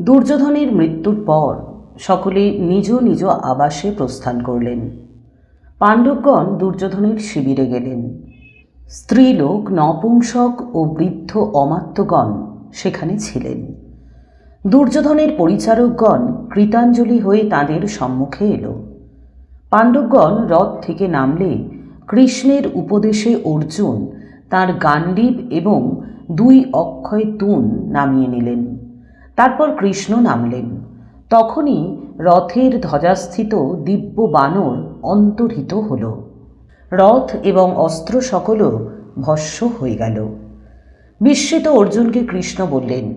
দুর্যোধনের মৃত্যুর পর সকলে নিজ নিজ আবাসে প্রস্থান করলেন। পাণ্ডবগণ দুর্যোধনের শিবিরে গেলেন। স্ত্রীলোক, নপুংসক ও বৃদ্ধ অমাত্যগণ সেখানে ছিলেন। দুর্যোধনের পরিচারকগণ কৃতাঞ্জলি হয়ে তাদের সম্মুখে এলো। পাণ্ডবগণ রথ থেকে নামলে কৃষ্ণের উপদেশে অর্জুন তার গান্ডীব এবং দুই অক্ষয় তুন নামিয়ে নিলেন। তারপর কৃষ্ণ নামলেন। তখনই রথের ধ্বজাস্থিত দিব্য বানর অন্তর্হিত হল। রথ এবং অস্ত্র সকলও ভস্য হয়ে গেল। বিস্মিত অর্জুনকে কৃষ্ণ বললেন,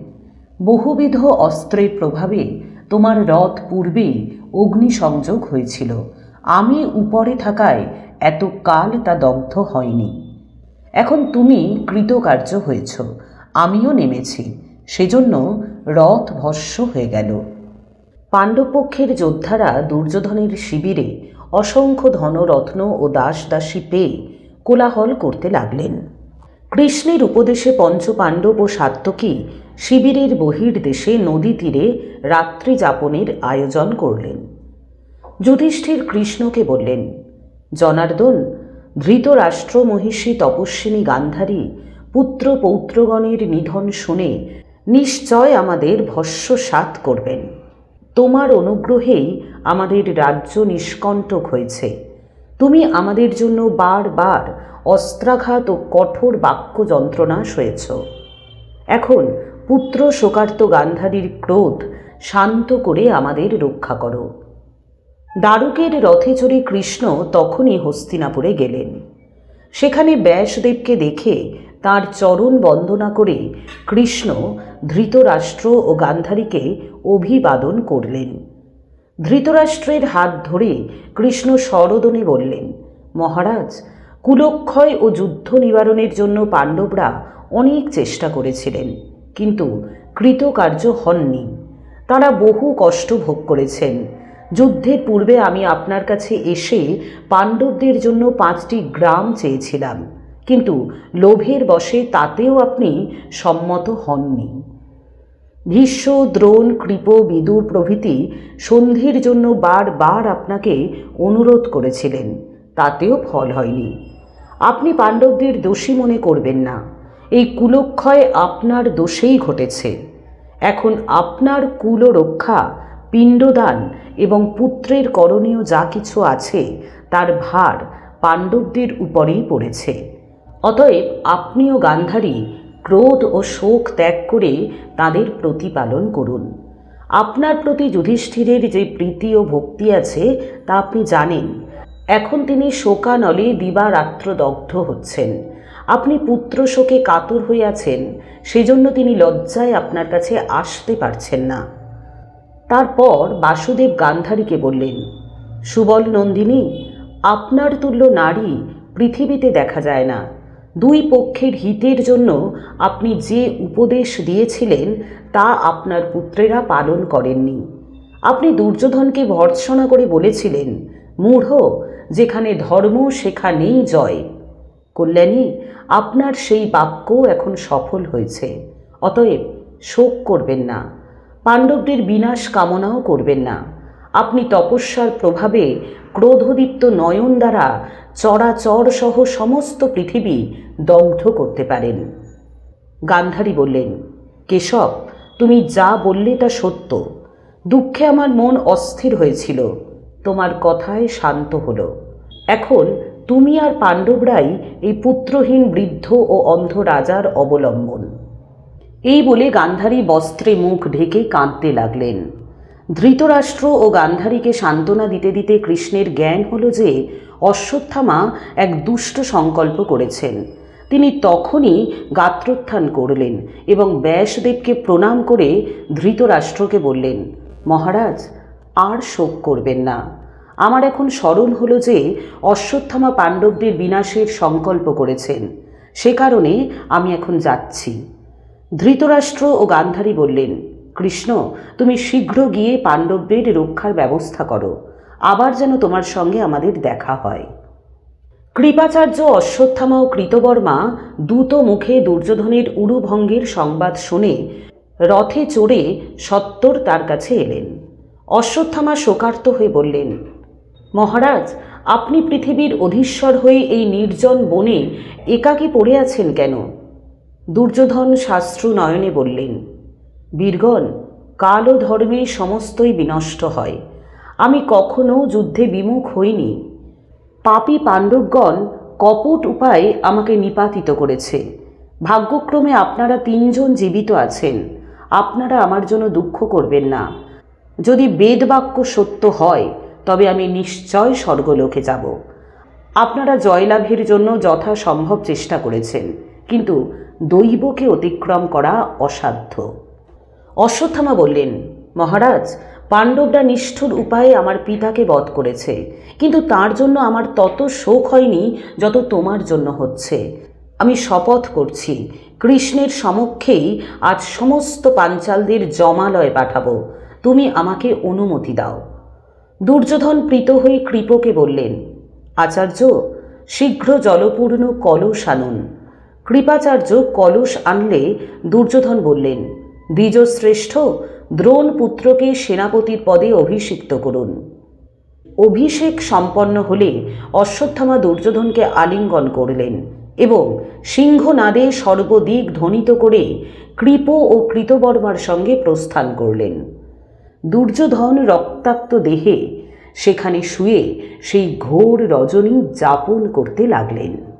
বহুবিধ অস্ত্রের প্রভাবে তোমার রথ পূর্বেই অগ্নিসংযোগ হয়েছিল। আমি উপরে থাকায় এত কাল তা দগ্ধ হয়নি। এখন তুমি কৃতকার্য হয়েছ। আমিও নেমেছি। সেজন্য রথ ভস্য হয়ে গেল। পাণ্ডবপক্ষের যোদ্ধারা দুর্যোধনের শিবিরে অসংখ্য ধনরত্ন ও দাস দাসী পেয়ে কোলাহল করতে লাগলেন। কৃষ্ণের উপদেশে পঞ্চপাণ্ডব ও সাত্তকী শিবিরের বহির্দেশে নদী তীরে রাত্রি যাপনের আয়োজন করলেন। যুধিষ্ঠির কৃষ্ণকে বললেন, জনার্দন ধৃতরাষ্ট্র মহিষী তপস্বিনী গান্ধারী পুত্র পৌত্রগণের নিধন শুনে নিশ্চয় আমাদের ভস্যসাত করবেন। তোমার অনুগ্রহেই আমাদের রাজ্য নিষ্কণ্টক হয়েছে। তুমি আমাদের জন্য বারবার অস্ত্রাঘাত ও কঠোর বাক্য যন্ত্রণা সয়েছ। এখন পুত্র শোকার্ত গান্ধারীর ক্রোধ শান্ত করে আমাদের রক্ষা করো। দারুকের রথে চড়ে কৃষ্ণ তখনই হস্তিনাপুরে গেলেন। সেখানে ব্যাসদেবকে দেখে তার চরণ বন্দনা করে কৃষ্ণ ধৃতরাষ্ট্র ও গান্ধারীকে অভিবাদন করলেন। ধৃতরাষ্ট্রের হাত ধরে কৃষ্ণ সরদনে বললেন, মহারাজ, কুলক্ষয় ও যুদ্ধ নিবারণের জন্য পাণ্ডবরা অনেক চেষ্টা করেছিলেন, কিন্তু কৃতকার্য হননি। তারা বহু কষ্ট ভোগ করেছেন। যুদ্ধের পূর্বে আমি আপনার কাছে এসে পাণ্ডবদের জন্য পাঁচটি গ্রাম চেয়েছিলাম। কিন্তু লোভের বশে তাতেও আপনি সম্মত হননি। ভীষ্ম, দ্রোণ, কৃপ, বিদুর প্রভৃতি সন্ধির জন্য বারবার আপনাকে অনুরোধ করেছিলেন। তাতেও ফল হয়নি। আপনি পাণ্ডবদের দোষী মনে করবেন না। এই কুলক্ষয় আপনার দোষেই ঘটেছে। এখন আপনার কুল রক্ষা পিণ্ডদান এবং পুত্রের করণীয় যা কিছু আছে, তার ভার পাণ্ডবদের উপরেই পড়েছে। অতএব আপনিও গান্ধারী, ক্রোধ ও শোক ত্যাগ করে তাদের প্রতিপালন করুন। আপনার প্রতি যুধিষ্ঠিরের যে প্রীতি ও ভক্তি আছে, তা আপনি জানেন। এখন তিনি শোকানলে দিবারাত্র দগ্ধ হচ্ছেন। আপনি পুত্র শোকে কাতর আছেন সেজন্য তিনি লজ্জায় আপনার কাছে আসতে পারছেন না। তারপর বাসুদেব গান্ধারীকে বললেন, সুবল নন্দিনী, আপনার তুল্য নারী পৃথিবীতে দেখা যায় না। দুই পক্ষের হিতের জন্য আপনি যে উপদেশ দিয়েছিলেন, তা আপনার পুত্রেরা পালন করেননি। আপনি দুর্যোধনকে ভর্ৎসনা করে বলেছিলেন, মূঢ়, যেখানে ধর্ম, সেখানেই জয়। কল্যাণী, আপনার সেই বাক্য এখন সফল হয়েছে। অতএব শোক করবেন না। পাণ্ডবদের বিনাশ কামনাও করবেন না। আপনি তপস্যার প্রভাবে ক্রোধদীপ্ত নয়ন দ্বারা চরাচর সহ সমস্ত পৃথিবী দগ্ধ করতে পারেন। গান্ধারী বললেন, কেশব, তুমি যা বললে তা সত্য। দুঃখে আমার মন অস্থির হয়েছিল। তোমার কথায় শান্ত হলো। এখন তুমি আর পাণ্ডবরাই এই পুত্রহীন বৃদ্ধ ও অন্ধ রাজার অবলম্বন। এই বলে গান্ধারী বস্ত্রে মুখ ঢেকে কাঁদতে লাগলেন। ধৃতরাষ্ট্র ও গান্ধারীকে সান্ত্বনা দিতে দিতে কৃষ্ণের জ্ঞান হলো যে অশ্বত্থামা এক দুষ্ট সংকল্প করেছেন। তিনি তখনই গাত্রোত্থান করলেন এবং ব্যাসদেবকে প্রণাম করে ধৃতরাষ্ট্রকে বললেন, মহারাজ, আর শোক করবেন না। আমার এখন স্মরণ হলো যে অশ্বত্থামা পাণ্ডবদের বিনাশের সংকল্প করেছেন। সে কারণে আমি এখন যাচ্ছি। ধৃতরাষ্ট্র ও গান্ধারী বললেন কৃষ্ণ, তুমি শীঘ্র গিয়ে পাণ্ডবদের রক্ষার ব্যবস্থা করো। আবার যেন তোমার সঙ্গে আমাদের দেখা হয়। কৃপাচার্য অশ্বত্থামা ও কৃতবর্মা দ্রুত মুখে দুর্যোধনের উরুভঙ্গের সংবাদ শুনে রথে চড়ে সত্তর তার কাছে এলেন। অশ্বত্থামা শোকার্ত হয়ে বললেন, মহারাজ, আপনি পৃথিবীর অধীশ্বর হয়ে এই নির্জন বনে একাকী পড়ে আছেন কেন? দুর্যোধন শাস্ত্রু নয়নে বললেন বীরগণ, কাল ধর্মে সমস্তই বিনষ্ট হয়। আমি কখনো যুদ্ধে বিমুখ হইনি। পাপী পাণ্ডবগণ কপট উপায়ে আমাকে নিপাতিত করেছে। ভাগ্যক্রমে আপনারা তিনজন জীবিত আছেন। আপনারা আমার জন্য দুঃখ করবেন না। যদি বেদবাক্য সত্য হয়, তবে আমি নিশ্চয় স্বর্গলোকে যাব। আপনারা জয়লাভের জন্য যথাসম্ভব চেষ্টা করেছেন, কিন্তু দৈবকে অতিক্রম করা অসাধ্য। অশ্বত্থামা বললেন, মহারাজ, পাণ্ডবরা নিষ্ঠুর উপায়ে আমার পিতাকে বধ করেছে, কিন্তু তার জন্য আমার তত শোক হয়নি যত তোমার জন্য হচ্ছে। আমি শপথ করছি, কৃষ্ণের সমক্ষেই আজ সমস্ত পাঞ্চালদের জমালয় পাঠাবো। তুমি আমাকে অনুমতি দাও। দুর্যোধন প্রীত হয়ে কৃপকে বললেন, আচার্য, শীঘ্র জলপূর্ণ কলস আনুন। কৃপাচার্য কলস আনলে দুর্যোধন বললেন দ্বিজশ্রেষ্ঠ দ্রোণ পুত্রকে সেনাপতির পদে অভিষিক্ত করুন। অভিষেক সম্পন্ন হলে অশ্বত্থামা দুর্যোধনকে আলিঙ্গন করলেন এবং সিংহনাদে সর্বদিক ধ্বনিত করে কৃপ ও কৃতবর্মার সঙ্গে প্রস্থান করলেন। দুর্যোধন রক্তাক্ত দেহে সেখানে শুয়ে সেই ঘোর রজনী যাপন করতে লাগলেন।